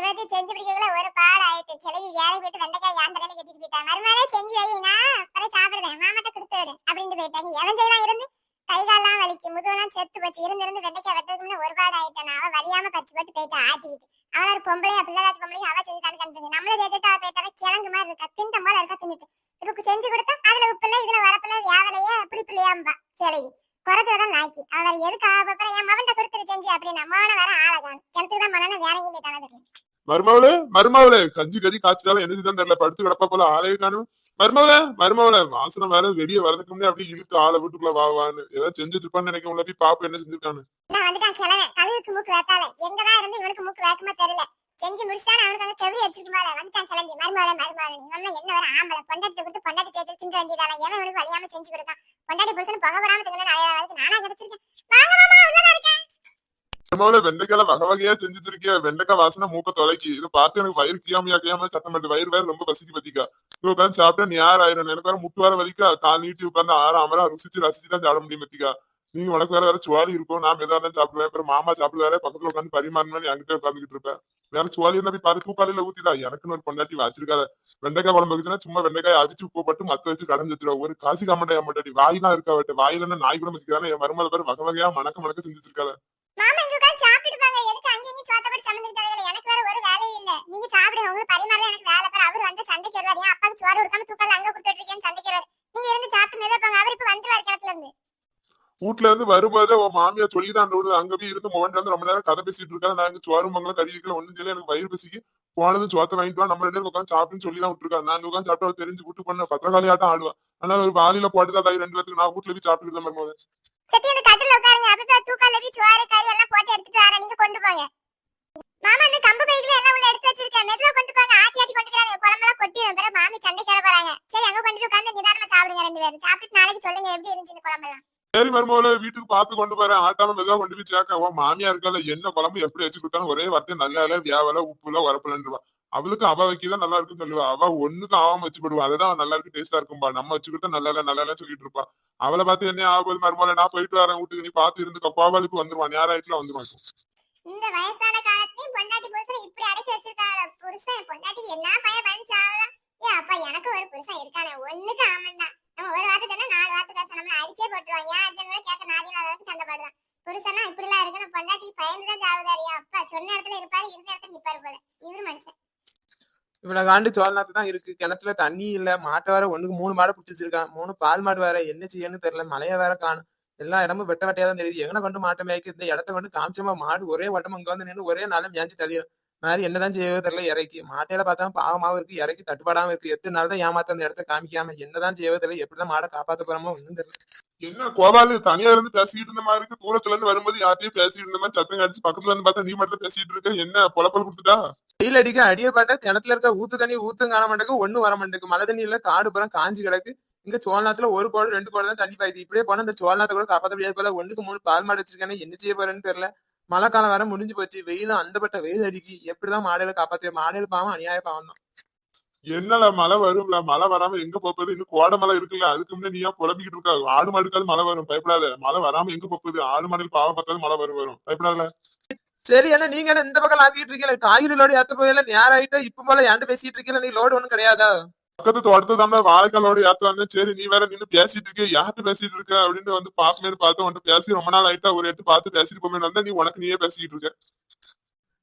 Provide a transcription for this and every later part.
இவத்தி செஞ்சு பிடிக்கிறதுல ஒரு பாடு ஆயிட்டு கிளவி ஏழை போயிட்டு வெண்டைக்காய் ஏன் தலையில கட்டிட்டு போயிட்டா மறுநாளே செஞ்சு வைனா அப்புறம் சாப்பிடுறேன். மாமாட்ட கொடுத்து விடு அப்படின்னு போயிட்டாங்க. எவன் செய்வான் இருந்து? கை கால்லாம் வலிக்கு முதுகெல்லாம் செத்து போச்சு. இருந்து இருந்து வெண்டைக்காய் வெட்டதுக்கு ஒரு பாடு ஆயிட்டான் அவன் வலியாம பச்சு போட்டு போயிட்டு ஆட்டிட்டு அவன் ஒரு பொம்பளையா பிள்ளைதாச்சு பொம்பளையும் அவ செஞ்சு தானே கண்டுங்க நம்மள ஜெஜெட்டா போயிட்டாலும் கிழங்கு மாதிரி இருக்கா? திண்டம் போல இருக்கா தின்னுட்டு. இப்ப செஞ்சு கொடுத்தா அதுல உப்பு இல்ல இதுல வரப்பில்ல வியாவலையா அப்படி பிள்ளையாம்பா கிளவி குறைச்சதான் நாக்கி அவர் எதுக்கு ஆகப்பறம் என் மவன்கிட்ட கொடுத்துட்டு செஞ்சு அப்படின்னு. மவன வேற ஆளகான் கிணத்துக்கு தான் மனன வேற எங்கேயும் போயிட்டானது மருமவளே மருமவளே கஞ்சி கறி காய்ச்சலால என்ன செய்தான் தெரியல படுத்து கிடப்பா போல ஆளே காணும். மருமவள மருமவள வாசனை வேற வெளியே வரதுக்கு முன்னே அப்படியே இழுத்து ஆளை வீட்டுக்குள்ள வாவான்னு ஏதாவது செஞ்சுட்டு இருப்பான்னு நினைக்க உள்ள போய் பாப்பா என்ன செஞ்சிருக்கானு நான் மூக்கு வைத்தால எங்கதான் இருந்து இவனுக்கு மூக்கு வைக்குமா தெரியல. செஞ்சு முடிச்சான அவனுக்கு அங்க கெவி அடிச்சிட்டு மேல வந்துட்டான் கிளம்பி. மருமகளை மருமகளை இவன் என்ன வர ஆம்பளை. பொண்டாட்டி கொடுத்து பொண்டாட்டி திங்க வேண்டியதால எவன் இவனுக்கு செஞ்சு கொடுத்தான்? பொண்டாட்டி புருஷன் புகப்படாம திங்க நிறைய வரைக்கும் நானா கிடைச்சிருக்கேன். வாங்க மாமா இருக்கேன். மருமவளே வெண்டைக்கால வகை வகையா செஞ்சு வச்சிருக்கிய வெண்டைக்காய் வாசனை மூக்க தொலைக்கி இதை பார்த்து எனக்கு வயிறு கியாமையா கியாம சத்தம் பண்ணி வயிறு வேற ரொம்ப பசிக்கு பத்திக்கா இது உட்காந்து சாப்பிட்டா நீ யார் ஆயிரம் எனக்கு வேற முட்டு வர வரைக்கும் கால் நீட்டி உட்காந்து ஆற அமரா ருசிச்சு ரசிச்சு தான் சாப்பிட முடியும் பத்திக்கா நீங்க உனக்கு வேற வேற சுவாலி இருக்கும் நான் மெதா தான் சாப்பிடுவேன் அப்புறம் மாமா சாப்பிடுவாரு பக்கத்துல உட்காந்து பரிமாறணும் என்கிட்ட உட்காந்துக்கிட்டு இருப்பேன் வேற சுவாலி இருந்தா போய் பாரு தூக்காலையில ஊத்திடா எனக்குன்னு ஒரு பொண்டாட்டி வச்சிருக்காத வெண்டைக்காய் குழம்பு வச்சுன்னா சும்மா வெண்டைக்காய் அடிச்சு உப்பு போட்டு மத்த வச்சு கடைஞ்சு வச்சிருவா ஒரு காசி காமட்டா என் பொண்டாட்டி வாயிலாம் இருக்கா வாயில நாய் கூட வச்சுக்கிறானே என் மருமலை பேர் வகை வகையா மணக்க மணக்க செஞ்சு வச்சிருக்காத நீங்க சாப்பிடுங்க உங்களுக்கு பரிமாற எனக்கு வேலை. பாரு அவர் வந்து சண்டைக்கு வருவார். ஏன் அப்பாவுக்கு சோறு கொடுக்காம தூக்கல அங்க கொடுத்துட்டு இருக்கேன்னு சண்டைக்கு வருவார். நீங்க இருந்து சாப்பிட்டு மெதுவா போங்க. அவர் இப்ப வந்துருவார் கிணத்துல இருந்து வீட்ல இருந்து வரும்போது உன் மாமியா சொல்லிதான் விடுது அங்க போய் இருந்து மோகன் வந்து ரொம்ப நேரம் கதை பேசிட்டு இருக்கா நான் இங்க சோறு மங்கலம் கறி வைக்கல ஒண்ணும் சொல்லி எனக்கு வயிறு பசிக்கு. போனது சோத்த வாங்கிட்டு வா. நம்ம ரெண்டு உட்காந்து சாப்பிட்டுன்னு சொல்லி தான் விட்டுருக்கா நான் உட்காந்து சாப்பிட்டு தெரிஞ்சு விட்டு பண்ண பத்திரகாளியாட்டம் ஆடுவா. அதனால ஒரு வாலியில போட்டு தான் ரெண்டு பேருக்கு நான் வீட்டுல போய் சாப்பிட்டு தான் வரும்போது சத்தி அந்த கட்டில உட்காருங்க. அப்ப தூக்கால போய் சோறு கறி எல்லாம் போட்டு எடுத்துட்டு வரேன். நீங்க கொண்டு போங்க. மாமா அந்த கம்பு பைக்குல எல்லாம் உள்ள எடுத்து வச்சிருக்கேன். மெதுவா கொண்டு போங்க. ஆட்டி ஆட்டி கொண்டு போறாங்க குழம்பெல்லாம் கொட்டிடும் பிறகு மாமி சண்டைக்கு வர போறாங்க. சரி அங்க கொண்டு போய் உட்கார்ந்து நிதானமா சாப்பிடுங்க ரெண்டு பேரும். சாப்பிட்டு நாளைக்கு சொல்லுங்க எப்படி இருந்துச்சுன்னு குழம்பெல்லாம்? சரி மருமகள வீட்டுக்கு பார்த்து கொண்டு போறேன். ஆட்டாம மெதுவா கொண்டு போய் சேர்க்க. உன் மாமியா இருக்கல என்ன குழம்பு எப்படி வச்சு கொடுத்தாலும் ஒரே வார்த்தை நல்ல இல்ல வியாவல உப்புல உரப்பலன்றவா. அவளுக்கு அவ வைக்கதான் நல்லா இருக்குன்னு சொல்லுவா. அவ ஒண்ணுக்கு ஆவாம வச்சு போடுவா அதுதான் நல்லா இருக்கு டேஸ்டா இருக்கும்பா. நம்ம வச்சு கொடுத்தா நல்லா இல்ல நல்லா இல்ல சொல்லிட்டு இருப்பா. அவளை பார்த்து என்ன ஆகுது மருமகள? நான் போயிட்டு வரேன் வீட்டுக்கு. நீ பார்த்து இருந்து கோபாலுக்கு வந்துருவான். ஞாயிறாயிட்டுல வந்துருவான். இந்த வயசான பொண்டாட்டி புருஷன் இப்படி அடைச்சு வச்சிருக்காரு புருஷன் பொண்டாட்டி என்ன பையன் வந்து ஏ அப்பா எனக்கு ஒரு புருஷன் இருக்கானே. ஒண்ணுக்கு ஆமன் தான் நம்ம ஒரு வார்த்தை சொன்னா நாலு வார்த்தை பேச நம்ம அடிச்சே போட்டுருவான் ஏன் அர்ஜுனோட கேட்க நாள் அளவுக்கு சண்டை போடுவான் புருஷனா இப்படி எல்லாம் இருக்கணும் பொண்டாட்டி பயந்து தான் சாவுதாரியா அப்பா சொன்ன இடத்துல இருப்பாரு இருந்த இடத்துல நிப்பாரு போல. இவரு மனுஷன். இவ்வளவு காண்டு சோழநாத்து தான் இருக்கு. கிணத்துல தண்ணி இல்ல. மாட்டை வேற ஒண்ணுக்கு மூணு மாடு பிடிச்சிருக்கான். மூணு பால் மாடு வேற. என்ன செய்யணும்னு தெரியல. மழைய வேற காணும். எல்லா இடமும் வெட்ட வெட்டையா தான் தெரியுது. எங்கன கொண்டு மாட்டை மேய்க்க இந்த இடத்த கொண்டு காமிச்சமா மாடு ஒரே வட்டம் இங்க வந்து நின்று ஒரே நாளும் மேய்ச்சி தள்ளிடும் மாதிரி என்னதான் செய்யவே தெரியல இறக்கி. மாட்டையில பார்த்தா பாவமாவும் இருக்கு. இறக்கி தட்டுப்பாடாம இருக்கு. எத்தனை நாள் தான் ஏமாத்த அந்த இடத்த காமிக்காம என்னதான் செய்யவே தெரியல. எப்படிதான் மாடை காப்பாத்த போறோமோ ஒண்ணும் தெரியல. என்ன கோபாலு தனியா இருந்து பேசிட்டு இருந்த மாதிரி இருக்கு. தூரத்துல இருந்து வரும்போது யார்ட்டையும் பேசிட்டு இருந்த மாதிரி சத்தம் கடிச்சு பக்கத்துல இருந்து பார்த்தா நீ மட்டும் பேசிட்டு இருக்க. என்ன பொழப்பல் கொடுத்துட்டா? வெயில் அடிக்க அடிய பாட்டா கிணத்துல இருக்க ஊத்து தண்ணி ஊத்தும் காண மாட்டேங்குது ஒண்ணும் வர மாட்டேங்குது. மழை தண்ணி இல்ல காடு புறம் காஞ்சி கிடக்கு. இங்க சோழநாத்துல ஒரு குடம் ரெண்டு குடம் தான் தண்ணி பாயுது. இப்படியே போனா இந்த சோழநாத்தை கூட காப்பாத்த முடியாது போல. ஒண்ணுக்கு மூணு பால் மாடு வச்சிருக்கானே என்ன செய்ய போறேன்னு தெரியல. மழை காலம் வர முடிஞ்சு போச்சு. வெயிலும் அந்தப்பட்ட வெயில் அடிக்கி. எப்படிதான் மாடுகளை காப்பாத்த மாடுகள் பாவம் அநியாய பாவம் தான். என்னல மழை வரும்ல? மழை வராம எங்க போகுது இன்னும் கோடை மழை இருக்குல்ல? அதுக்கு முன்னாடி நீயா புலம்பிக்கிட்டு இருக்க. ஆடு மாடுக்காவது மழை வரும். பயப்படாத. மழை வராம எங்க போகுது ஆடு மாடுகள் பாவம் பார்த்தாலும் மழை வரும் வரும். பயப்படாத சரி என்ன நீங்க என்ன இந்த பக்கம் ஆத்திட்டு இருக்கீங்க? காய்கறி லோடு ஏத்த போயில நேரம் ஆயிட்டு இப்ப போல ஏன்ட்டு பேசிட்டு இருக்கீங்க? நீ லோடு ஒண்ணும் கிடையாதா? பக்கத்து தோட்டத்தை தான் வாழைக்காலோட ஏத்த வந்து சரி நீ வேற நின்னு பேசிட்டு இருக்க. யார்கிட்ட பேசிட்டு இருக்க அப்படின்னு வந்து பாக்குமே பார்த்து உன்ட்டு பேசி ரொம்ப நாள் ஆயிட்டா ஒரு எட்டு பார்த்து பேசிட்டு போமே வந்தா நீ உனக்கு நீயே பேசிக்கிட்டு இருக்க.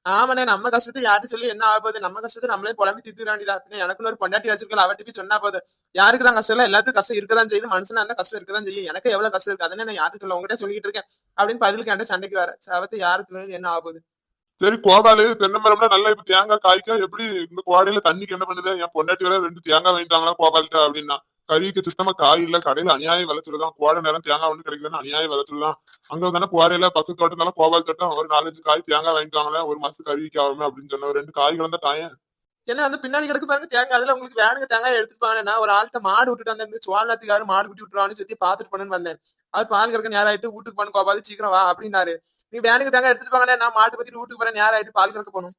ஆமாண்ணே நம்ம கஷ்டத்தை யார்ட்டு சொல்லி என்ன ஆக போகுது? நம்ம கஷ்டத்தை நம்மளே புலம்பி திட்டு வேண்டியதா பின்ன ஒரு பொண்டாட்டி வச்சிருக்கல அவட்டி போய் சொன்னா போகுது யாருக்கு தான் கஷ்டம் இல்ல? எல்லாத்துக்கும் கஷ்டம் இருக்கதான் செய்யுது. மனுஷனா இருந்தா கஷ்டம் இருக்கதான் செய்யும். எனக்கு எவ்வளவு கஷ்டம் இருக்கு? அதனே நான் யாருக்கு சொல்ல? உங்ககிட்ட சொல்லிட்டு இருக்கேன். அப்படின்னு பதிலுக்கு என்கிட்ட சண்டைக்கு வர. சவத்தை யாருக்கு சொல்லி என்ன ஆகுது சரி கோபாலு தென்னை மரம்னா நல்லா இப்ப தேங்காய் காய்க்க எப்படி இந்த கோடையில தண்ணிக்கு என்ன பண்ணுது? என் பொண்டாட்டி வேற ரெண்டு தேங்காய் வாங்கிட்டாங்களா கோபால்கிட்ட அப்படின்னா. கறிக்கு சுத்தமா காய் இல்ல. கடையில அநியாயம் தான் கோடை நேரம் தேங்காய் ஒண்ணு கிடைக்குதுன்னு அநியாயம் விளைச்சுடுதான் அங்க தானே குவாரையில பக்கத்து தோட்டத்தால கோபால் தோட்டம். ஒரு நாலஞ்சு காய் தேங்காய் வாங்கிட்டாங்களா? ஒரு மாசத்துக்கு கறிக்கு ஆகுமே அப்படின்னு சொன்ன ரெண்டு காய் கலந்த தாயன். ஏன்னா அந்த பின்னாடி கிடக்கு பாருங்க தேங்காய். அதுல உங்களுக்கு வேணுங்க தேங்காய் எடுத்துப்பாங்க நான் ஒரு ஆள்கிட்ட மாடு விட்டுட்டு வந்தேன். சோழநாத்துக்காரு மாடு குட்டி விட்டுருவான்னு சொல்லி பாத்துட்டு பண்ணுன்னு வந்தேன். அவர் பால் கிடக்க நேரம் ஆயிட்டு வீட்டுக்கு பண்ணு கோபாலு. சீக்கிரம் வா அப்படின்னாரு. நீ வேணுங்க தேங்காய் எடுத்துட்டு போங்க நான் மாட்டு பத்திட்டு வீட்டுக்கு போறேன் நேரம் ஆயிட்டு பால் கறக்க போகணும்.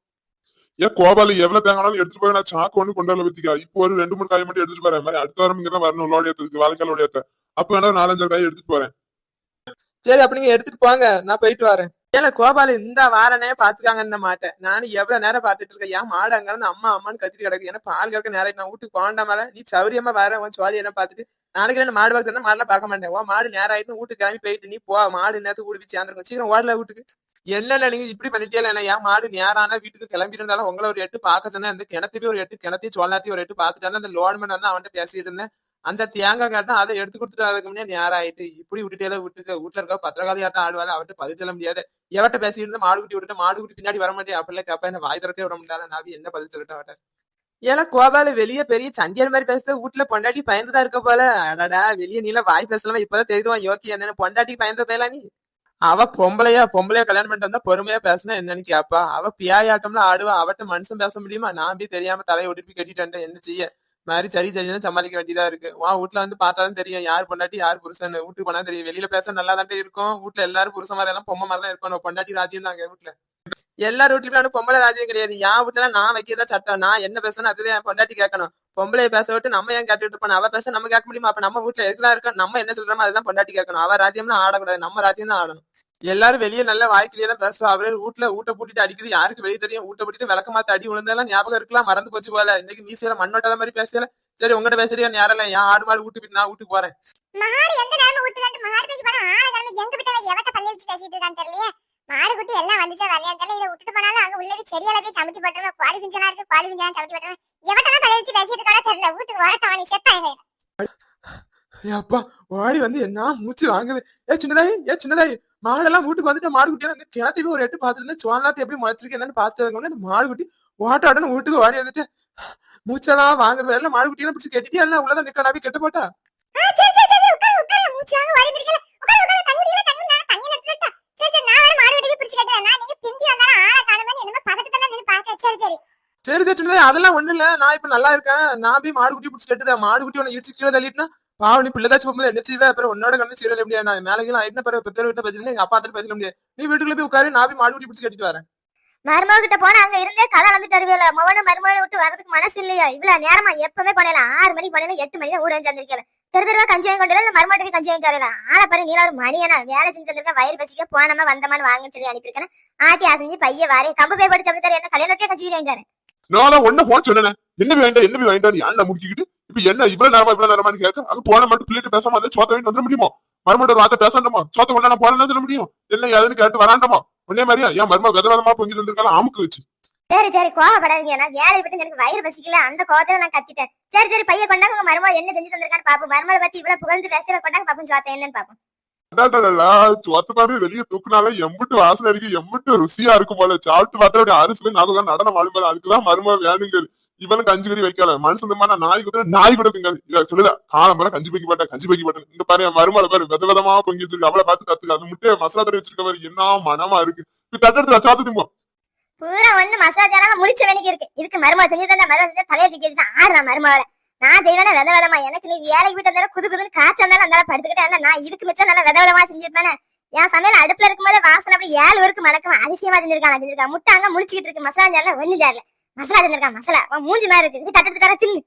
ஏன் கோபாலு எவ்வளவு தேங்காயும் எடுத்துட்டு போய் நான் சாக்கு ஒண்ணு கொண்டு வரல பத்திக்கா இப்போ ஒரு ரெண்டு மூணு காய் மட்டும் எடுத்துட்டு போறேன். மாதிரி அடுத்த வாரம் இங்க தான் வரணும் லோடியத்துக்கு வாழைக்கால் லோடியத்தை அப்ப வேணா நாலஞ்சு காய் எடுத்துட்டு போறேன். சரி அப்ப நீங்க எடுத்துட்டு போங்க நான் போயிட்டு வரேன். ஏல கோபால இந்த வாரனே இந்த மாட்ட. நானும் எவ்வளவு நேரம் பாத்துட்டு இருக்கேன். ஏன் மாடு அங்கன்னு அம்மா அம்மான்னு கத்திட்டு கிடக்கு. ஏன்னா பால் கறக்க நேரம் நான் வீட்டுக்கு போண்டாமல நீ சௌரியமா வர உன் சோதி என்ன பாத்துட்டு. நாளைக்கு என்ன மாடு பார்த்து மாடலாம் பார்க்க மாட்டேன். உன் மாடு நேரம் ஆயிட்டு வீட்டுக்கு கிளம்பி போயிட்டு நீ போ. மாடு நேரத்துக்கு கூடி போய் சேர்ந்துருக்கும். சீக்கிரம் ஓடல வீட்டுக்கு. என்ன நீங்க இப்படி பண்ணிட்டே என்ன ஏன் மாடு நேரான வீட்டுக்கு கிளம்பி இருந்தாலும் உங்களை ஒரு எட்டு பார்க்க சொன்னேன் அந்த ஒரு எட்டு கிணத்தையும் சோழாத்தையும் ஒரு எட்டு பார்த்துட்டு அந்த லோன்மேன் வந்து அவன்கிட்ட பேசிட்டு இருந்தேன். அந்த தேங்காய் காட்டும் அதை எடுத்து கொடுத்துட்டு அதுக்கு முன்னே நேரம் ஆயிட்டு இப்படி விட்டுட்டே விட்டு வீட்டுல இருக்க பத்திரகாளி ஆட்டம் ஆடுவாரு அவர்கிட்ட பதில் சொல்ல முடியாது. எவர்கிட்ட பேசிட்டு இருந்தா மாடு குட்டி விட்டுட்டு மாடு குட்டி பின்னாடி வர மாட்டேன் அப்படிலாம் கேப்பா என்ன வாய் திறக்க விட முடியாத என்ன பதில் சொல்லட்டும் அவட்ட? ஏன்னா கோபால வெளிய பெரிய சண்டியர் மாதிரி பேசுறது வீட்டுல பொண்டாட்டி பயந்துதான் இருக்க போல. அடடா வெளிய நீல வாய் பேசலாம இப்பதான் தெரியுவான் யோக்கி என்னன்னு. பொண்டாட்டிக்கு பயந்த பேலா நீ? அவ பொம்பளையா பொம்பளையா கல்யாணம் பண்ணிட்டு வந்தா பொறுமையா பேசினா என்னன்னு கேப்பா. அவ பியாயாட்டம்ல ஆடுவா அவட்ட மனுஷன் பேச முடியுமா? நான் போய் தெரியாம தலையை ஒடிப்பி கட்டிட்டு என்ன செய்ய? மாதிரி சரி சரின்னு சமாளிக்க வேண்டியதா இருக்கு. வா வீட்டுல வந்து பார்த்தாலும் தெரியும். யார் பொண்டாட்டி யார் புருஷன்? வீட்டுக்கு போனா தெரியும். வெளியில பேச நல்லா தான் இருக்கும். வீட்டுல எல்லாரும் புருஷன் மாதிரி எல்லாம் பொம்மை மாதிரி தான் இருக்கணும் பொண்டாட்டி ராஜ்யம் தான் வீட்டுல எல்லா வீட்லயும் பொம்பளை ராஜ்யம் கிடையாது. என் வீட்டுல நான் வைக்கிறதா சட்டம். நான் என்ன பேசணும் அதுவே என் பொண்டாட்டி கேட்கணும். பொம்பளை பேச விட்டு நம்ம ஏன் கேட்டுட்டு இருப்போம்? அவ பேச நம்ம கேட்க முடியுமா? அப்ப நம்ம வீட்டுல எதுக்குதான் இருக்கோம்? நம்ம என்ன சொல்றோமோ அதுதான் பொண்டாட்டி கேட்கணும். அவ ராஜ்யம்லாம் ஆடக்கூடாது. நம்ம ராஜ்யம் தான் ஆடணும். எல்லாரும் வெளியே நல்ல வாய்க்கிலேயே தான் பேசுவா அவரே வீட்டுல ஊட்ட பூட்டிட்டு அடிக்குது. யாருக்கு வெளியே தெரியும்? ஊட்ட பூட்டிட்டு விளக்க மாத்த அடி விழுந்தாலும் ஞாபகம் இருக்கலாம் மறந்து போச்சு போல. இன்னைக்கு மீசையில மண்ணோட்டாத மாதிரி பேசல. சரி உங்ககிட்ட பேசுறியா யாரெல்லாம் என் ஆடு மாடு வீட்டு நான் வீட்டுக்கு போறேன். மாடு எந்த நேரமும் விட்டுலான்ட்டு மாடு போய் போனா ஆள கிளம்பி எங்க விட்டு எவட்ட பள்ளி வச்சு பேசிட்டு இருக்கான்னு தெரியல மாடு குட்டி எல்லாம் வந்துச்சா தெரியல. இதை விட்டுட்டு போனாலும் அங்க உள்ளவே செடியில போய் சமைச்சு போட்டுருவேன். கோழி குஞ்சனா இருக்கு கோழி குஞ்சா சமைச்சு போட்டுருவேன். எவட்ட தான் பள்ளி வச்சு பேசிட்டு இருக்கானோ தெரியல. வீட்டுக்கு வரட்டும் செத்தாங்க அப்பா ஓடி வந்து என்ன மூச்சு வாங்குது? ஏ சின்னதாயி ஏ சின்னதாயி. மாடெல்லாம் வீட்டுக்கு வந்துட்டு மாடு குட்டியா வந்து கிணத்துல ஒரு எட்டு பார்த்துட்டு சோழநாத்து எப்படி முளைச்சிருக்கு என்னன்னு பார்த்ததுக்கு இந்த மாடு குட்டி ஓட்டாடன்னு வீட்டுக்கு ஓடி வந்துட்டு மூச்செல்லாம் வாங்குறது எல்லாம் மாடு குட்டியெல்லாம் பிடிச்சி கெட்டிட்டியா எல்லாம் உள்ளதான் நிக்கலாவே கெட்டு போட்டா ஆ, சரி சரி சரி உட்காரு உட்காரு மூச்சு வாங்க வழி பிடிக்கல உட்காரு உட்காரு தண்ணி குடிக்கல தண்ணி நான் தண்ணி எடுத்து விட்டா சரி சரி நான் வேற மாடு வெட்டி போய் பிடிச்சு கட்டுறேன் நான் நீங்க பிந்தி வந்தாலும் ஆளை காணுமே என்னமோ பதட்டத்துல நின்னு பார்க்க சரி. சரி சரி அதெல்லாம் ஒண்ணு இல்ல. நான் இப்ப நல்லா இருக்கேன். நான் போய் மாடு குட்டி பிடிச்சி கட்டுதேன் மாடு குட்டி இடிச்சு கீழே தள்ளிட்டுனா பாவம் நீ பிள்ளைதாச்சும் போகும்போது என்ன செய்வே. அப்புறம் உன்னோட கண்ணு சீரல முடியாது. நான் மேலே கீழே ஆயிட்டு பிறகு பெத்தர் வீட்டை பேசல எங்க அப்பா பேச முடியாது. நீ வீட்டுக்குள்ள போய் உட்காரு. நான் போய் மாடு குட்டி பிடிச்சி கட்டிட்டு வரேன். மருமக கிட்ட போனா அங்க இருந்தே கதை வந்துட்டு வருவேல. மவனும் மருமகளை விட்டு வரதுக்கு மனசு இல்லையா? இவ்வளவு நேரமா எப்பவுமே பண்ணல ஆறு மணிக்கு பண்ணல எட்டு மணிக்கு ஊட வந்திருக்கல. தெரு தெருவா கஞ்சி வாங்கி கொண்டு வரல கஞ்சி வாங்கிட்டு வரல ஆளை பாரு நீல ஒரு மணியனா? வேலை செஞ்சு வந்திருக்க வயிறு பசிக்க போனமா வந்தமான்னு வாங்கன்னு சொல்லி அனுப்பியிருக்கேன். ஆட்டி அசைஞ்சு பைய வாரே கம்பு போய் படிச்சு தர என்ன கல்யாணத்தே கஞ்சி வாங்கிட்டாரு நான் ஒண்ணு போன் சொன்னேன் என்ன வேண்டாம் என்ன வேண்டாம் யாருல முடிக்கிட்டு இப்ப என்ன இவ்வளவு நேரமா இவ்வளவு நேரமான்னு கேட்க அது போன மட்டும் பிள்ளைட்டு பேசாம வந்து சோத்த வாங்கிட்டு வந்துட முடியுமோ? மருமோட ஒரு வார்த்தை பேசணுமா? சோத்த கொண்டா நான் போனா சொல்ல முடியும். என்ன ஏதுன்னு கேட்டு வராண்டமா? உடனே மாதிரியா? என் மரும வித விதமா பொங்கி தந்திருக்கலாம் அமுக்கு வச்சு. சரி சரி கோவப்படாதீங்க. நான் வேலையை விட்டு எனக்கு வயிறு பசிக்கல. அந்த கோவத்துல நான் கத்திட்டேன். சரி சரி பைய கொண்டாங்க. உங்க மருமக என்ன செஞ்சு தந்திருக்கான்னு பாப்போம். மருமகளை பத்தி இவ்வளவு புகழ்ந்து பேசுற கொண்டாங்க பாப்போம். சோத்த என்னன்னு பாப்போம். சோத்த பாரு வெளியே தூக்குனால எம்பிட்டு வாசனை இருக்கு எம்பிட்டு ருசியா இருக்கும் போல. சாப்பிட்டு பார்த்தா அப்படி அரிசில நாகம் நடனம் ஆடும் போல அதுக்குதான் மரும வேணுங்க இவனுக்கு கஞ்சி கறி வைக்கல மனுஷன் நாய் கூட நாய் கூட திங்காது இவ காலம் மேல கஞ்சி வைக்க மாட்டேன் கஞ்சி வைக்க மாட்டேன் இங்க பாரு என் மருமலை பாரு வித விதமா பொங்கி வச்சிருக்கு. அவளை பார்த்து கத்துக்க. அது முட்டையை மசாலா தடவை வச்சிருக்க பாரு. என்ன மனமா இருக்கு. இப்ப தட்டெடுத்து சாத்து திம்போம் பூரா ஒண்ணு மசாலா ஜாலாம முடிச்ச வேலைக்கு இருக்கு. இதுக்கு மருமக செஞ்சு தந்தா மருமக செஞ்சு தலையை தூக்கி வச்சு ஆடுறா மருமகளை. நான் செய்வேனா வித விதமா? எனக்கு நீ வேலைக்கு போயிட்டு வந்தாலும் குது குதுன்னு காய்ச்சல் இருந்தாலும் அந்த படுத்துக்கிட்டே இருந்தா நான் இதுக்கு மிச்சம் நல்லா வித விதமா செஞ்சிருப்பேனே. என் சமையல் அடுப்புல இருக்கும்போது வாசனை அப்படி ஏழு வரைக்கும் மணக்கம். அதிசயமா செஞ்சிருக்காங்க செஞ்சிருக்காங்க. முட்டை அங்க முடிச்சுக்கிட்டு இருக்கு. மசாலா ஜால ஒண்ணு ஜாரில மசாலா செஞ்சிருக்கான் மசாலா. மூஞ்சி மாதிரி இருக்கு. இது தட்டு தர தின்னு.